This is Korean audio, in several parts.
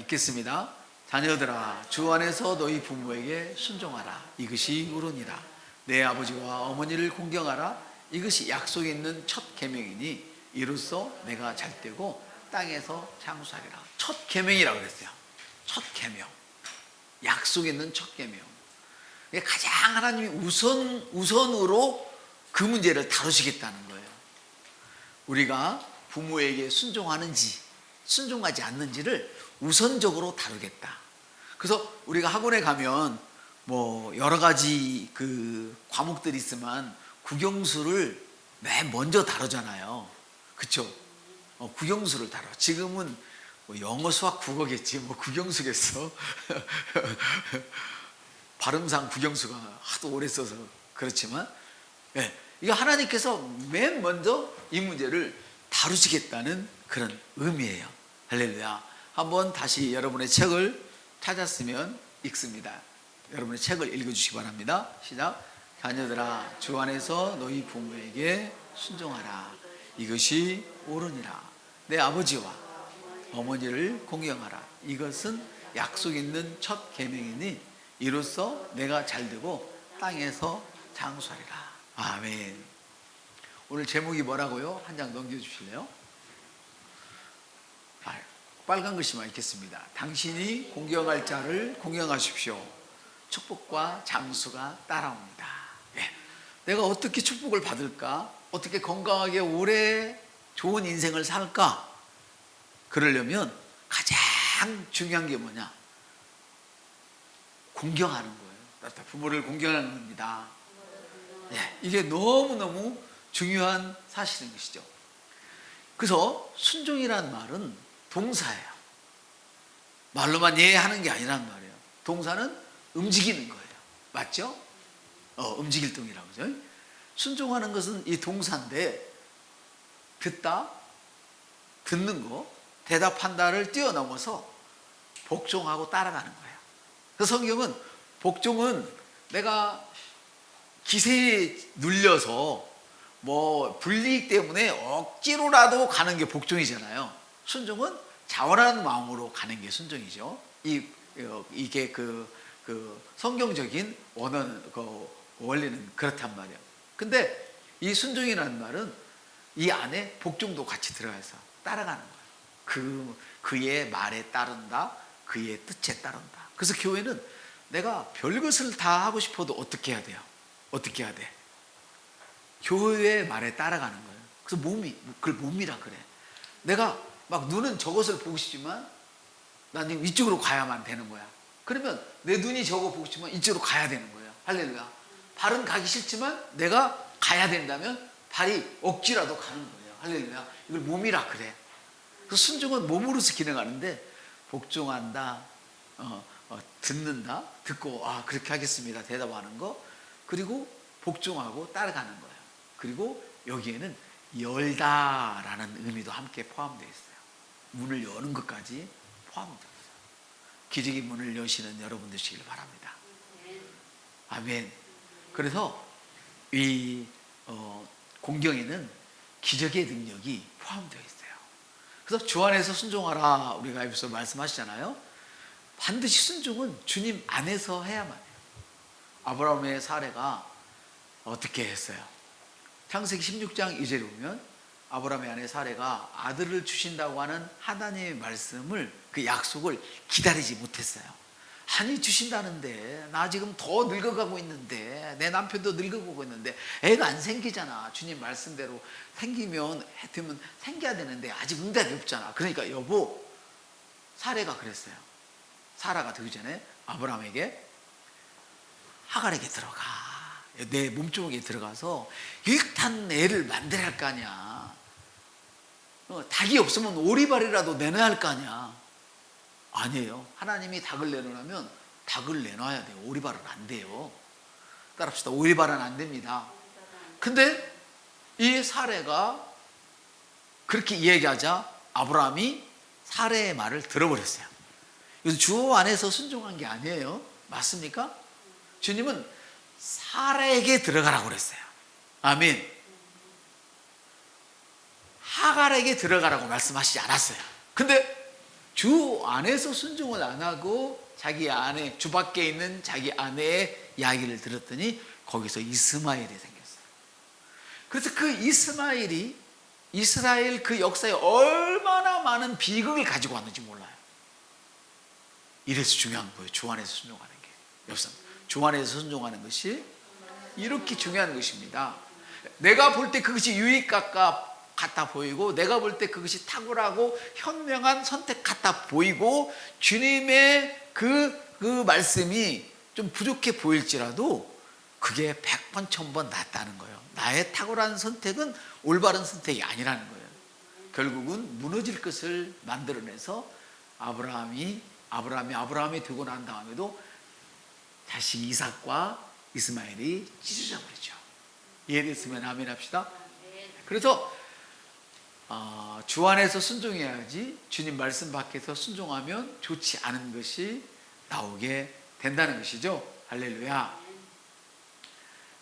읽겠습니다. 자녀들아 주 안에서 너희 부모에게 순종하라. 이것이 옳으니라. 내 아버지와 어머니를 공경하라. 이것이 약속 있는 첫 계명이니 이로써 내가 잘되고 땅에서 장수하리라. 첫 계명이라 그랬어요. 첫 계명. 약속 있는 첫 계명. 가장 하나님이 우선 우선으로 그 문제를 다루시겠다는 거예요. 우리가 부모에게 순종하는지 순종하지 않는지를 우선적으로 다루겠다. 그래서 우리가 학원에 가면 뭐 여러 가지 그 과목들이 있으면 국영수를 맨 먼저 다루잖아요. 그쵸? 어, 국영수를 다뤄. 지금은 뭐 영어, 수학, 국어겠지. 뭐 국영수겠어. 발음상 국영수가 하도 오래 써서 그렇지만, 예, 이거 하나님께서 맨 먼저 이 문제를 다루시겠다는 그런 의미예요. 할렐루야. 한번 다시 여러분의 책을 찾았으면 읽습니다. 여러분의 책을 읽어주시기 바랍니다. 시작. 자녀들아, 주 안에서 너희 부모에게 순종하라. 이것이 옳으니라. 내 아버지와 어머니를 공경하라. 이것은 약속 있는 첫 계명이니 이로써 내가 잘되고 땅에서 장수하리라. 아멘. 오늘 제목이 뭐라고요? 한 장 넘겨주실래요? 아, 빨간 글씨만 읽겠습니다. 당신이 공경할 자를 공경하십시오. 축복과 장수가 따라옵니다. 예. 내가 어떻게 축복을 받을까? 어떻게 건강하게 오래 좋은 인생을 살까? 그러려면 가장 중요한 게 뭐냐? 공경하는 거예요. 부모를 공경하는 겁니다. 예, 이게 너무너무 중요한 사실인 것이죠. 그래서 순종이라는 말은 동사예요. 말로만 예 하는 게 아니란 말이에요. 동사는 움직이는 거예요. 맞죠? 어, 움직일 동이라고 그죠? 순종하는 것은 이 동사인데 듣다, 듣는 거, 대답한다를 뛰어넘어서 복종하고 따라가는 거예요. 그 성경은 복종은 내가 기세에 눌려서 뭐 불리익 때문에 억지로라도 가는 게 복종이잖아요. 순종은 자원하는 마음으로 가는 게 순종이죠. 이 어, 이게 그, 그 성경적인 원은 그 원리는 그렇단 말이에요. 근데 이 순종이라는 말은 이 안에 복종도 같이 들어가서 따라가는 거예요. 그 그의 말에 따른다, 그의 뜻에 따른다. 그래서 교회는 내가 별것을 다 하고 싶어도 어떻게 해야 돼요? 어떻게 해야 돼? 교회의 말에 따라가는 거예요. 그래서 몸이 그걸 몸이라 그래. 내가 막 눈은 저것을 보고 싶지만 난 이쪽으로 가야만 되는 거야. 그러면 내 눈이 저거 보고 싶지만 이쪽으로 가야 되는 거예요. 할렐루야. 발은 가기 싫지만 내가 가야 된다면 발이 억지라도 가는 거예요. 할렐루야. 이걸 몸이라 그래. 그 순종은 몸으로서 기능하는데 복종한다, 어, 어, 듣는다, 듣고 아 그렇게 하겠습니다 대답하는 거, 그리고 복종하고 따라가는 거예요. 그리고 여기에는 열다라는 의미도 함께 포함되어 있어요. 문을 여는 것까지 있어요. 기저귀 문을 여시는 여러분 되시길 바랍니다. 아멘. 그래서 이 어, 공경에는 기적의 능력이 포함되어 있어요. 그래서 주 안에서 순종하라 우리가 여기서 말씀하시잖아요. 반드시 순종은 주님 안에서 해야만 해요. 아브라함의 사례가 어떻게 했어요? 창세기 16장 2절에 보면 아브라함의 아내 사례가 아들을 주신다고 하는 하나님의 말씀을 그 약속을 기다리지 못했어요. 아니 주신다는데 나 지금 더 늙어가고 있는데 내 남편도 늙어가고 있는데 애가 안 생기잖아. 주님 말씀대로 생기면 되면 생겨야 되는데 아직 응답이 없잖아. 그러니까 여보 사례가 그랬어요. 사라가 되기 전에 아브라함에게 하갈에게 들어가. 내 몸쪽에 들어가서 일단 애를 만들어야 할 거 아니야. 어, 닭이 없으면 오리발이라도 내놔야 할 거 아니야. 아니에요. 하나님이 닭을 내놓으면 닭을 내놔야 돼요. 오리발은 안 돼요. 따라합시다. 오리발은 안 됩니다. 근데 이 사례가 그렇게 이야기하자 아브라함이 사례의 말을 들어버렸어요. 그래서 주 안에서 순종한 게 아니에요. 맞습니까? 주님은 사라에게 들어가라고 그랬어요. 아멘. 하갈에게 들어가라고 말씀하시지 않았어요. 근데 주 안에서 순종을 안 하고 자기 안에 주 밖에 있는 자기 아내의 이야기를 들었더니 거기서 이스마엘이 생겼어요. 그래서 그 이스마엘이 이스라엘 그 역사에 얼마나 많은 비극을 가지고 왔는지 몰라요. 이래서 중요한 거예요. 주 안에서 순종하는 게. 주 안에서 순종하는 것이 이렇게 중요한 것입니다. 내가 볼 때 그것이 유익 같아 같아 보이고 내가 볼 때 그것이 탁월하고 현명한 선택 같아 보이고 주님의 그, 그 말씀이 좀 부족해 보일지라도 그게 백번 천번 낫다는 거예요. 나의 탁월한 선택은 올바른 선택이 아니라는 거예요. 결국은 무너질 것을 만들어내서 아브라함이 아브라함이 아브라함이 되고 난 다음에도 다시 이삭과 이스마엘이 찢어져 버리죠. 이해됐으면 아멘 합시다. 그래서 어, 주 안에서 순종해야지 주님 말씀 밖에서 순종하면 좋지 않은 것이 나오게 된다는 것이죠. 할렐루야.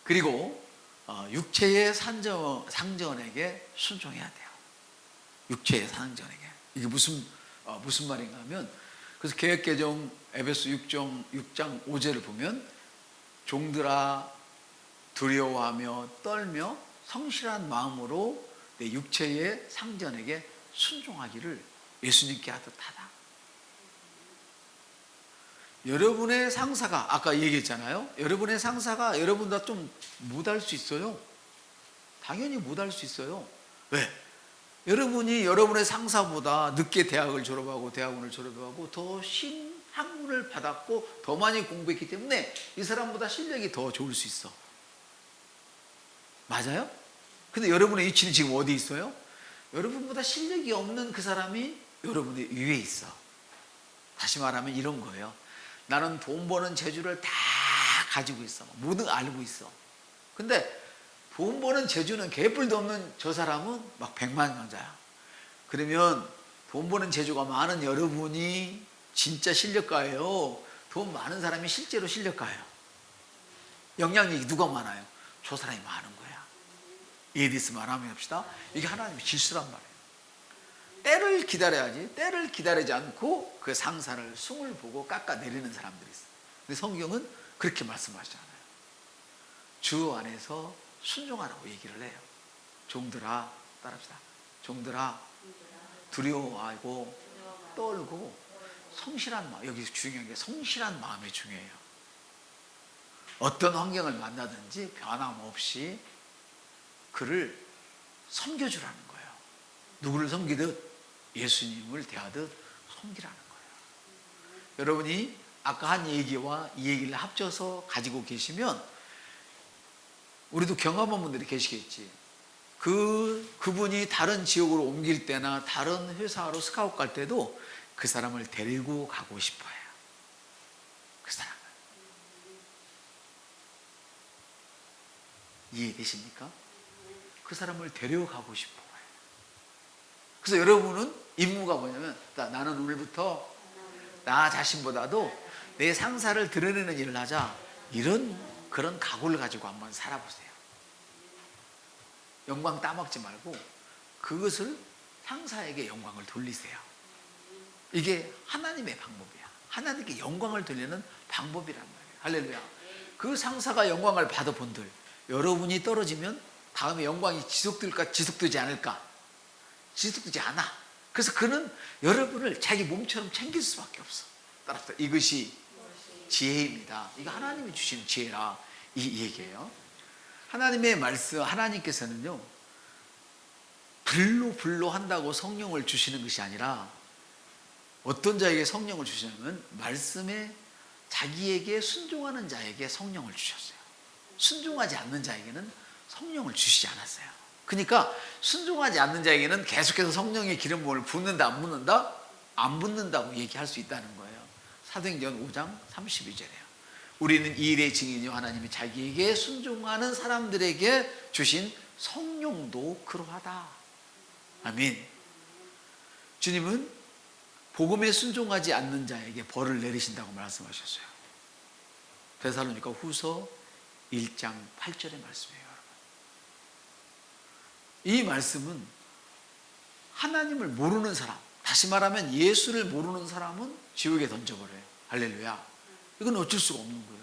그리고 어, 육체의 상전에게 순종해야 돼요. 육체의 상전에게. 이게 무슨 어, 무슨 말인가 하면 그래서 계획개정 에베소 6장 6장 5절을 보면 종들아 두려워하며 떨며 성실한 마음으로 내 육체의 상전에게 순종하기를 예수님께 하듯 하다. 여러분의 상사가 아까 얘기했잖아요. 여러분의 상사가 여러분보다 좀 못할 수 있어요. 당연히 못할 수 있어요. 왜? 여러분이 여러분의 상사보다 늦게 대학을 졸업하고 대학원을 졸업하고 더 신학문을 받았고 더 많이 공부했기 때문에 이 사람보다 실력이 더 좋을 수 있어. 맞아요? 근데 여러분의 위치는 지금 어디 있어요? 여러분보다 실력이 없는 그 사람이 여러분의 위에 있어. 다시 말하면 이런 거예요. 나는 돈 버는 재주를 다 가지고 있어. 모두 알고 있어. 근데 돈 버는 재주는 개뿔도 없는 저 사람은 막 백만장자야. 그러면 돈 버는 재주가 많은 여러분이 진짜 실력가예요. 돈 많은 사람이 실제로 실력가예요. 영향력이 누가 많아요? 저 사람이 많은 거 야. 이해됐으면 하나님 합시다. 이게 하나님의 질수란 말이에요. 때를 기다려야지. 때를 기다리지 않고 그 상사를 숨을 보고 깎아내리는 사람들이 있어요. 근데 성경은 그렇게 말씀하시잖아요. 주 안에서 순종하라고 얘기를 해요. 종들아, 따라합시다. 종들아, 두려워하고 떨고 성실한 마음. 여기 중요한 게 성실한 마음이 중요해요. 어떤 환경을 만나든지 변함없이 그를 섬겨주라는 거예요. 누구를 섬기듯 예수님을 대하듯 섬기라는 거예요. 여러분이 아까 한 얘기와 이 얘기를 합쳐서 가지고 계시면 우리도 경험한 분들이 계시겠지. 그 그분이 다른 지역으로 옮길 때나 다른 회사로 스카웃 갈 때도 그 사람을 데리고 가고 싶어요. 그 사람을. 이해되십니까? 그 사람을 데려가고 싶어요. 그래서 여러분은 임무가 뭐냐면 나- 나는 오늘부터 나 자신보다도 내 상사를 드러내는 일을 하자. 이런 그런 각오를 가지고 한번 살아보세요. 영광 따먹지 말고 그것을 상사에게 영광을 돌리세요. 이게 하나님의 방법이야. 하나님께 영광을 돌리는 방법이란 말이에요. 할렐루야. 그 상사가 영광을 받아본들 여러분이 떨어지면 다음에 영광이 지속될까 지속되지 않을까? 지속되지 않아. 그래서 그는 여러분을 자기 몸처럼 챙길 수밖에 없어. 따라서 이것이 지혜입니다. 이거 하나님이 주신 지혜라 이 얘기예요. 하나님의 말씀, 하나님께서는요, 불로 불로 한다고 성령을 주시는 것이 아니라 어떤 자에게 성령을 주시냐면 말씀에 자기에게 순종하는 자에게 성령을 주셨어요. 순종하지 않는 자에게는 성령을 주시지 않았어요. 그러니까 순종하지 않는 자에게는 계속해서 성령의 기름 부음을 붓는다 안 붓는다? 안 붓는다고 얘기할 수 있다는 거예요. 사도행전 5장 32절에요. 우리는 이 일의 증인이요 하나님이 자기에게 순종하는 사람들에게 주신 성령도 그러하다. 아멘. 주님은 복음에 순종하지 않는 자에게 벌을 내리신다고 말씀하셨어요. 데살로니가 후서 1장 8절의 말씀이에요. 이 말씀은 하나님을 모르는 사람, 다시 말하면 예수를 모르는 사람은 지옥에 던져버려요. 할렐루야. 이건 어쩔 수가 없는 거예요.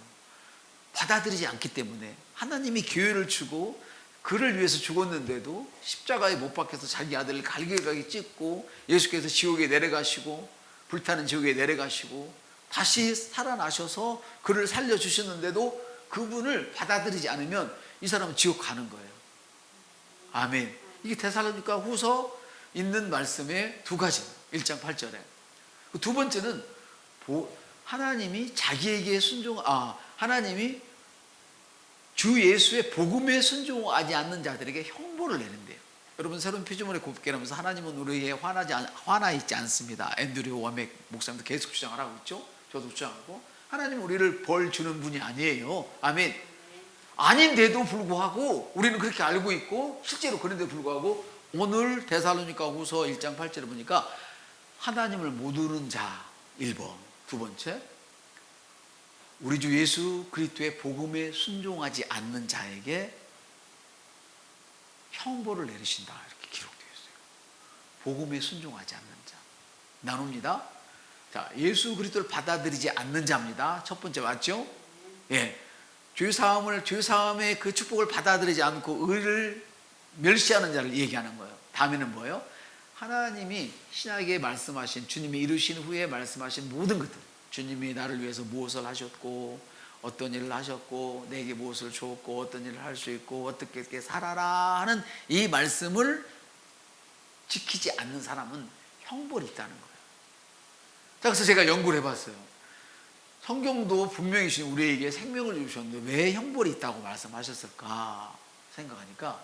받아들이지 않기 때문에 하나님이 기회를 주고 그를 위해서 죽었는데도 십자가에 못 박혀서 자기 아들을 갈기갈기 찢고 예수께서 지옥에 내려가시고 불타는 지옥에 내려가시고 다시 살아나셔서 그를 살려주셨는데도 그분을 받아들이지 않으면 이 사람은 지옥 가는 거예요. 아멘. 이게 데살로니가 후서 있는 말씀의 두 가지. 1장 8절에. 두 번째는 보- 하나님이 자기에게 순종 아 하나님이 주 예수의 복음에 순종하지 않는 자들에게 형벌을 내린대요. 여러분 새로운 피조물의 곱게라면서 하나님은 우리에게 화나지 않, 화나 있지 않습니다. 앤드류 워맥 목사님도 계속 주장을 하고 있죠. 저도 주장하고 하나님 우리를 벌 주는 분이 아니에요. 아멘. 아닌데도 불구하고 우리는 그렇게 알고 있고 실제로 그런데 불구하고 오늘 데살로니가 후서 1장 8절에 보니까 하나님을 모르는 자 1번 두 번째 우리 주 예수 그리스도의 복음에 순종하지 않는 자에게 형벌을 내리신다 이렇게 기록되어 있어요. 복음에 순종하지 않는 자 나눕니다. 자 예수 그리스도를 받아들이지 않는 자입니다. 첫 번째 맞죠? 예. 죄 사함을 죄 사함의 그 축복을 받아들이지 않고 의를 멸시하는 자를 얘기하는 거예요. 다음에는 뭐예요? 하나님이 신약에 말씀하신 주님이 이루신 후에 말씀하신 모든 것들 주님이 나를 위해서 무엇을 하셨고 어떤 일을 하셨고 내게 무엇을 주었고 어떤 일을 할 수 있고 어떻게 어떻게 살아라 하는 이 말씀을 지키지 않는 사람은 형벌이 있다는 거예요. 자, 그래서 제가 연구를 해봤어요. 성경도 분명히 주신 우리에게 생명을 주셨는데 왜 형벌이 있다고 말씀하셨을까 생각하니까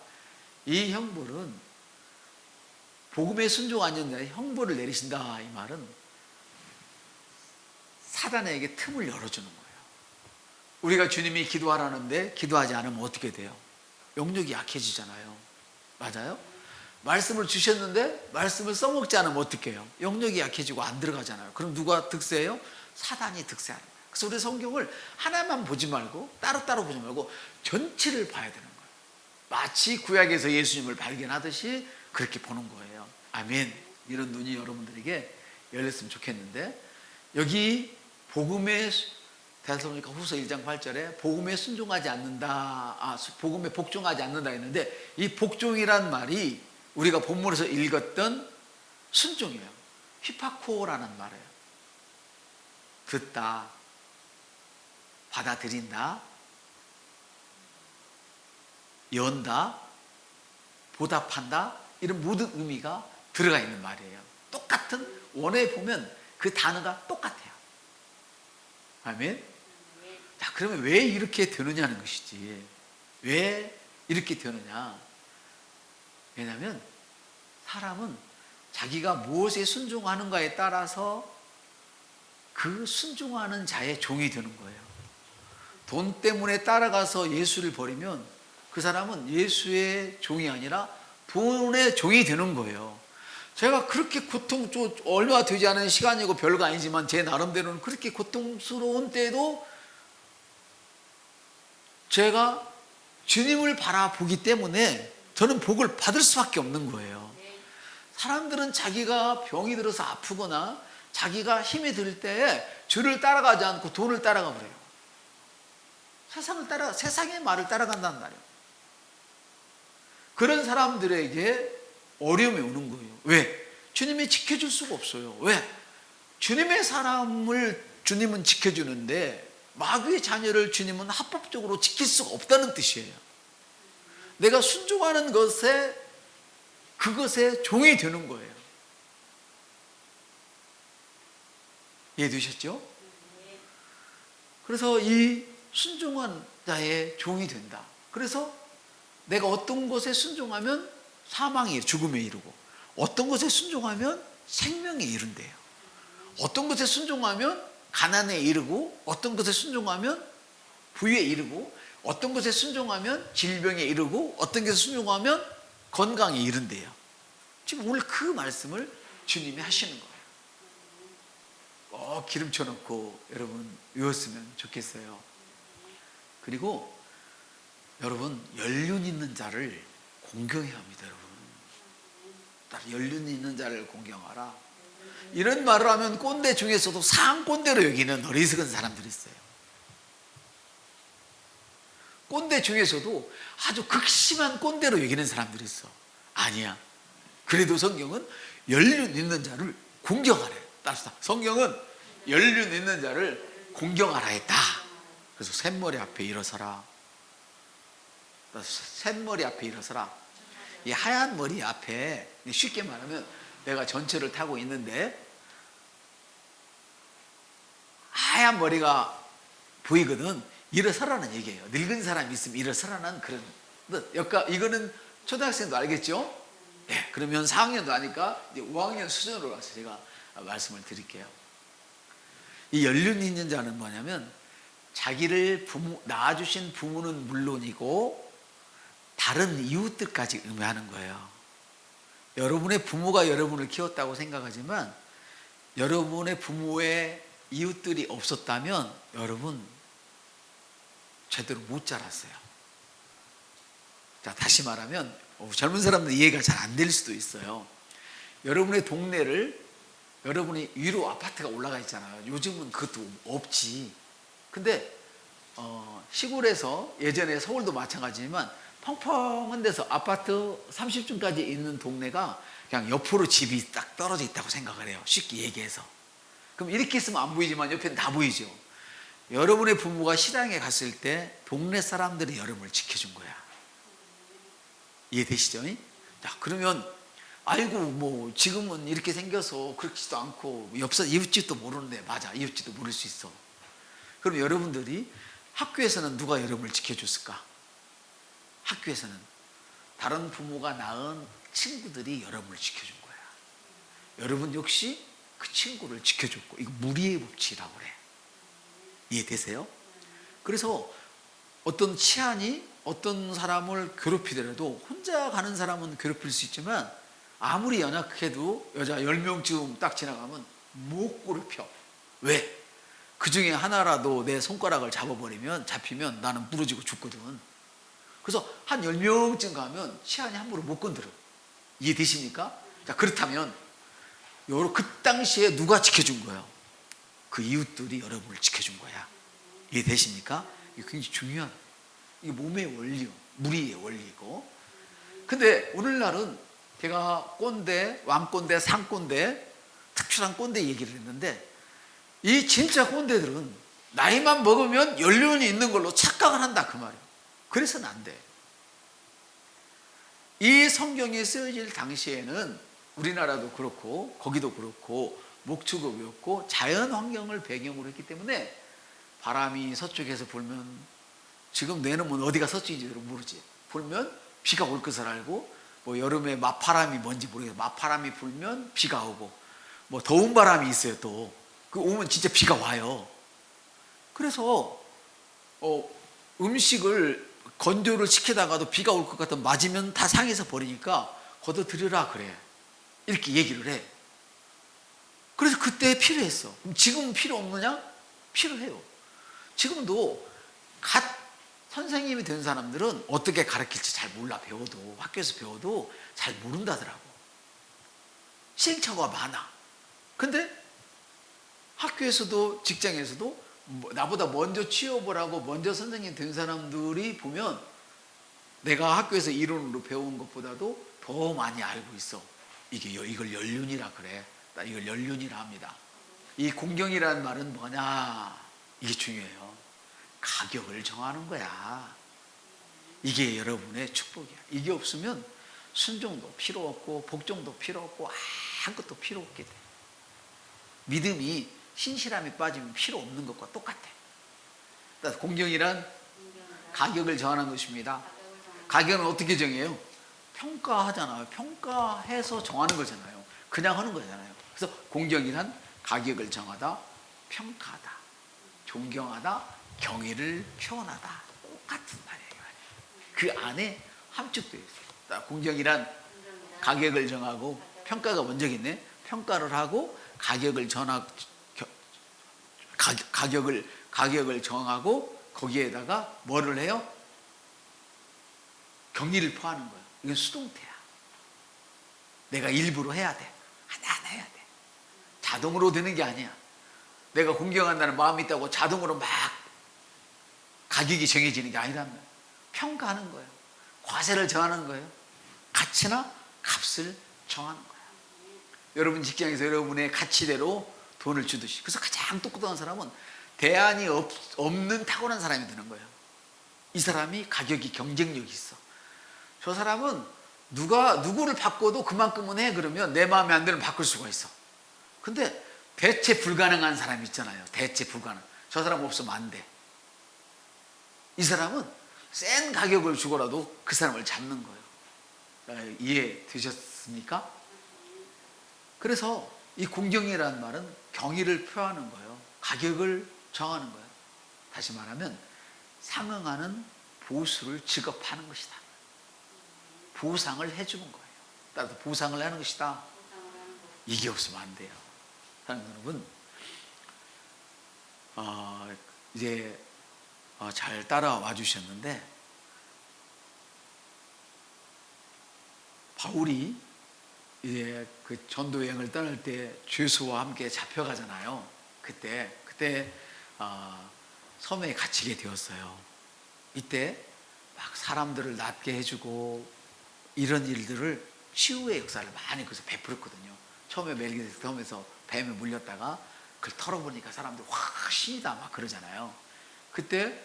이 형벌은 복음에 순종하는 자에 형벌을 내리신다 이 말은 사단에게 틈을 열어주는 거예요. 우리가 주님이 기도하라는데 기도하지 않으면 어떻게 돼요? 영역이 약해지잖아요. 맞아요? 말씀을 주셨는데 말씀을 써먹지 않으면 어떻게 해요? 영역이 약해지고 안 들어가잖아요. 그럼 누가 득세해요? 사단이 득세하는 거예요. 그래서 우리 성경을 하나만 보지 말고 따로따로 보지 말고 전체를 봐야 되는 거예요. 마치 구약에서 예수님을 발견하듯이 그렇게 보는 거예요. 아멘. 이런 눈이 여러분들에게 열렸으면 좋겠는데 여기 복음의 대사로니까 후서 1장 8절에 복음에 순종하지 않는다. 아, 복음에 복종하지 않는다 했는데 이 복종이란 말이 우리가 본문에서 읽었던 순종이에요. 휘파코라는 말이에요. 듣다, 받아들인다, 연다, 보답한다 이런 모든 의미가 들어가 있는 말이에요. 똑같은 원어에 보면 그 단어가 똑같아요. 아멘. 자, 그러면 왜 이렇게 되느냐는 것이지. 왜 이렇게 되느냐? 왜냐하면 사람은 자기가 무엇에 순종하는가에 따라서 그 순종하는 자의 종이 되는 거예요. 돈 때문에 따라가서 예수를 버리면 그 사람은 예수의 종이 아니라 돈의 종이 되는 거예요. 제가 그렇게 고통, 좀 얼마 되지 않은 시간이고 별거 아니지만 제 나름대로는 그렇게 고통스러운 때도 제가 주님을 바라보기 때문에 저는 복을 받을 수밖에 없는 거예요. 사람들은 자기가 병이 들어서 아프거나 자기가 힘이 들 때에 주를 따라가지 않고 돈을 따라가 버려요. 세상을 따라 세상의 말을 따라간단 말이에요. 그런 사람들에게 어려움이 오는 거예요. 왜? 주님이 지켜줄 수가 없어요. 왜? 주님의 사람을 주님은 지켜주는데 마귀의 자녀를 주님은 합법적으로 지킬 수가 없다는 뜻이에요. 내가 순종하는 것에 그것에 종이 되는 거예요. 이해되셨죠? 그래서 이 순종한 자의 종이 된다. 그래서 내가 어떤 것에 순종하면 사망이 죽음에 이르고 어떤 것에 순종하면 생명에 이른대요. 어떤 것에 순종하면 가난에 이르고 어떤 것에 순종하면 부에 이르고 어떤 것에 순종하면 질병에 이르고 어떤 것에 순종하면 건강에 이른대요. 지금 오늘 그 말씀을 주님이 하시는 거예요. 꼭 기름 쳐 놓고 여러분 외웠으면 좋겠어요. 그리고 여러분 연륜 있는 자를 공경해야 합니다, 여러분. 딱 연륜 있는 자를 공경하라. 이런 말을 하면 꼰대 중에서도 상꼰대로 여기는 어리석은 사람들이 있어요. 꼰대 중에서도 아주 극심한 꼰대로 여기는 사람들이 있어. 아니야. 그래도 성경은 연륜 있는 자를 공경하래. 따라서 성경은 연륜 있는 자를 공경하라 했다. 그래서 샘머리 앞에 일어서라. 샘머리 앞에 일어서라. 이 하얀 머리 앞에 쉽게 말하면 내가 전철을 타고 있는데 하얀 머리가 보이거든. 일어서라는 얘기예요. 늙은 사람이 있으면 일어서라는 그런 뜻. 여까 이거는 초등학생도 알겠죠? 예, 그러면 4학년도 아니까 이제 5학년 수준으로 가서 제가 말씀을 드릴게요. 이 연륜 있는 자는 뭐냐면 자기를 부모, 낳아주신 부모는 물론이고 다른 이웃들까지 의미하는 거예요. 여러분의 부모가 여러분을 키웠다고 생각하지만 여러분의 부모의 이웃들이 없었다면 여러분 제대로 못 자랐어요. 자, 다시 말하면 어, 젊은 사람들 이해가 잘 안 될 수도 있어요. 여러분의 동네를 여러분이 위로 아파트가 올라가 있잖아요. 요즘은 그것도 없지. 근데 어, 시골에서 예전에 서울도 마찬가지지만 펑펑한 데서 아파트 30층까지 있는 동네가 그냥 옆으로 집이 딱 떨어져 있다고 생각을 해요. 쉽게 얘기해서. 그럼 이렇게 있으면 안 보이지만 옆에는 다 보이죠. 여러분의 부모가 시장에 갔을 때 동네 사람들이 여러분을 지켜준 거야. 이해되시죠? 자, 그러면 아이고 뭐 지금은 이렇게 생겨서 그렇지도 않고 옆사 이웃집도 모르는데 맞아 이웃집도 모를 수 있어. 그럼 여러분들이 학교에서는 누가 여러분을 지켜줬을까? 학교에서는 다른 부모가 낳은 친구들이 여러분을 지켜준 거야. 여러분 역시 그 친구를 지켜줬고 이거 무리의 법칙이라고 그래. 이해되세요? 그래서 어떤 치안이 어떤 사람을 괴롭히더라도 혼자 가는 사람은 괴롭힐 수 있지만 아무리 연약해도 여자 10명쯤 딱 지나가면 못 괴롭혀. 왜? 그 중에 하나라도 내 손가락을 잡아버리면 잡히면 나는 부러지고 죽거든. 그래서 한 10명쯤 가면 치안이 함부로 못 건드려. 이해되십니까? 자, 그렇다면 요러 그 당시에 누가 지켜준 거예요? 그 이웃들이 여러분을 지켜준 거야. 이해되십니까? 이게 굉장히 중요한 이게 몸의 원리요. 무리의 원리고. 근데 오늘날은 제가 꼰대, 왕꼰대, 상꼰대, 특출한 꼰대 얘기를 했는데 이 진짜 꼰대들은 나이만 먹으면 연륜이 있는 걸로 착각을 한다 그 말이에요. 그래서는 안 돼. 이 성경이 쓰여질 당시에는 우리나라도 그렇고 거기도 그렇고 목축업이었고 자연 환경을 배경으로 했기 때문에 바람이 서쪽에서 불면 지금 내 놈은 어디가 서쪽인지 모르지. 불면 비가 올 것을 알고 뭐 여름에 맞바람이 뭔지 모르겠어. 맞바람이 불면 비가 오고 뭐 더운 바람이 있어요 또. 그 오면 진짜 비가 와요. 그래서 어, 음식을 건조를 시키다가도 비가 올 것 같으면 맞으면 다 상해서 버리니까 걷어들여라 그래. 이렇게 얘기를 해. 그래서 그때 필요했어. 그럼 지금은 필요 없느냐? 필요해요. 지금도 갓 선생님이 된 사람들은 어떻게 가르칠지 잘 몰라 배워도 학교에서 배워도 잘 모른다더라고. 시행착오가 많아. 근데 학교에서도 직장에서도 뭐 나보다 먼저 취업을 하고 먼저 선생님 된 사람들이 보면 내가 학교에서 이론으로 배운 것보다도 더 많이 알고 있어. 이게 이걸 연륜이라 그래. 나 이걸 연륜이라 합니다. 이 공경이라는 말은 뭐냐? 이게 중요해요. 가격을 정하는 거야. 이게 여러분의 축복이야. 이게 없으면 순종도 필요 없고 복종도 필요 없고 아무것도 필요 없게 돼. 믿음이 신실함이 빠지면 필요 없는 것과 똑같아. 공경이란 가격을 정하는 것입니다. 가격은 어떻게 정해요? 평가하잖아요. 평가해서 정하는 거잖아요. 그냥 하는 거잖아요. 그래서 공경이란 가격을 정하다, 평가하다, 존경하다, 경의를 표현하다. 똑같은 말이에요. 그 안에 함축되어 있어요. 공경이란 가격을 정하고 평가가 먼저겠네. 평가를 하고 가격을 전하 가, 가격을 가격을 정하고 거기에다가 뭐를 해요? 경의를 표하는 거예요. 이건 수동태야. 내가 일부러 해야 돼. 하나하나 해야 돼. 자동으로 되는 게 아니야. 내가 공경한다는 마음이 있다고 자동으로 막 가격이 정해지는 게 아니란 말이야. 평가하는 거예요. 과세를 정하는 거예요. 가치나 값을 정하는 거예요. 여러분 직장에서 여러분의 가치대로 돈을 주듯이. 그래서 가장 똑똑한 사람은 대안이 없, 없는 타고난 사람이 되는 거예요. 이 사람이 가격이 경쟁력이 있어. 저 사람은 누가 누구를 바꿔도 그만큼은 해 그러면 내 마음에 안 들면 바꿀 수가 있어. 근데 대체 불가능한 사람이 있잖아요. 대체 불가능. 저 사람 없으면 안 돼. 이 사람은 센 가격을 주고라도 그 사람을 잡는 거예요. 아, 이해 되셨습니까? 그래서 이 공경이라는 말은 경의를 표하는 거예요. 가격을 정하는 거예요. 다시 말하면 상응하는 보수를 지급하는 것이다. 보상을 해주는 거예요. 따라서 보상을 하는 것이다. 이게 없으면 안 돼요. 사랑하는 여러분, 어, 이제 어, 잘 따라와 주셨는데 바울이 이제 그 전도 여행을 떠날 때 죄수와 함께 잡혀가잖아요. 그때 그때 어, 섬에 갇히게 되었어요. 이때 막 사람들을 낫게 해주고 이런 일들을 치유의 역사를 많이 그래서 베풀었거든요. 처음에 멜기세 섬에서 뱀에 물렸다가 그걸 털어보니까 사람들이 확 신이다 막 그러잖아요. 그때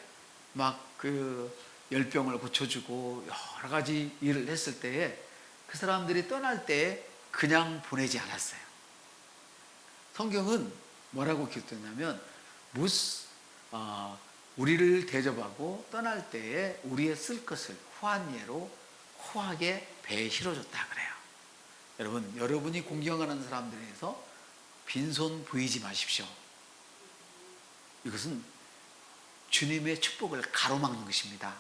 막 그 열병을 고쳐주고 여러 가지 일을 했을 때에 그 사람들이 떠날 때 그냥 보내지 않았어요. 성경은 뭐라고 기록되냐면 무스 어, 우리를 대접하고 떠날 때에 우리의 쓸 것을 후한예로 후하게 배에 실어줬다 그래요. 여러분, 여러분이 공경하는 사람들에서 빈손 보이지 마십시오. 이것은 주님의 축복을 가로막는 것입니다.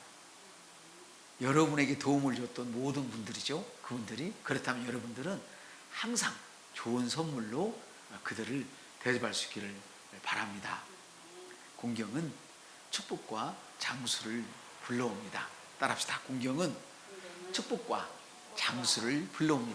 여러분에게 도움을 줬던 모든 분들이죠. 그분들이 그렇다면 여러분들은 항상 좋은 선물로 그들을 대접할 수 있기를 바랍니다. 공경은 축복과 장수를 불러옵니다. 따라합시다. 공경은 축복과 장수를 불러옵니다.